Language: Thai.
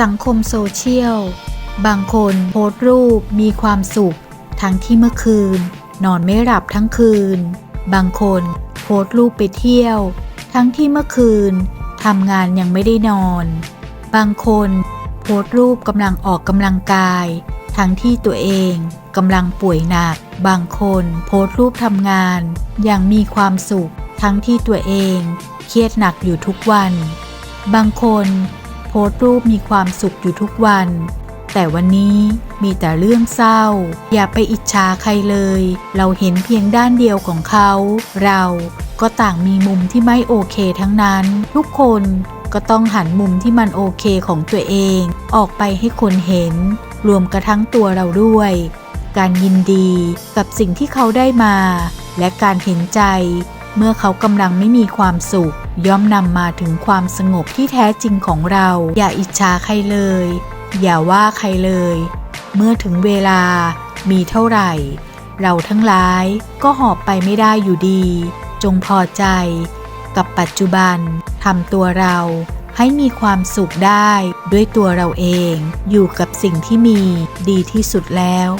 สังคมโซเชียล บางคนโพสต์รูปมีความสุข ทั้งที่เมื่อคืน นอนไม่หลับทั้งคืน บางคนโพสต์รูปไปเที่ยว ทั้งที่เมื่อคืนทำงานยังไม่ได้นอน บางคนโพสต์รูปกำลังออกกำลังกาย ทั้งที่ตัวเองกำลังป่วยหนัก บางคนโพสต์รูปทำงานอย่างมีความสุข ทั้งที่ตัวเอง เครียดหนักอยู่ทุกวัน บางคน โพสต์รูปมีความสุขอยู่ทุกวัน แต่วันนี้มีแต่เรื่องเศร้า อย่าไปอิจฉาใครเลย เราเห็นเพียงด้านเดียวของเขา เราก็ต่างมีมุมที่ไม่โอเคทั้งนั้น ทุกคนก็ต้องหันมุมที่มันโอเคของตัวเอง ออกไปให้คนเห็น รวมกระทั่งตัวเราด้วย การยินดีกับสิ่งที่เขาได้มา และการเห็นใจ เมื่อเขากำลังไม่มีความสุข ย่อมนำมาถึงความสงบที่แท้จริงของเรา อย่าอิจฉาใครเลย อย่าว่าใครเลย เมื่อถึงเวลามีเท่าไหร่ เราทั้งหลายก็หอบไปไม่ได้อยู่ดี จงพอใจ กับปัจจุบันทำตัวเราให้มีความสุขได้ด้วยตัวเราเอง อยู่กับสิ่งที่มีดีที่สุดแล้ว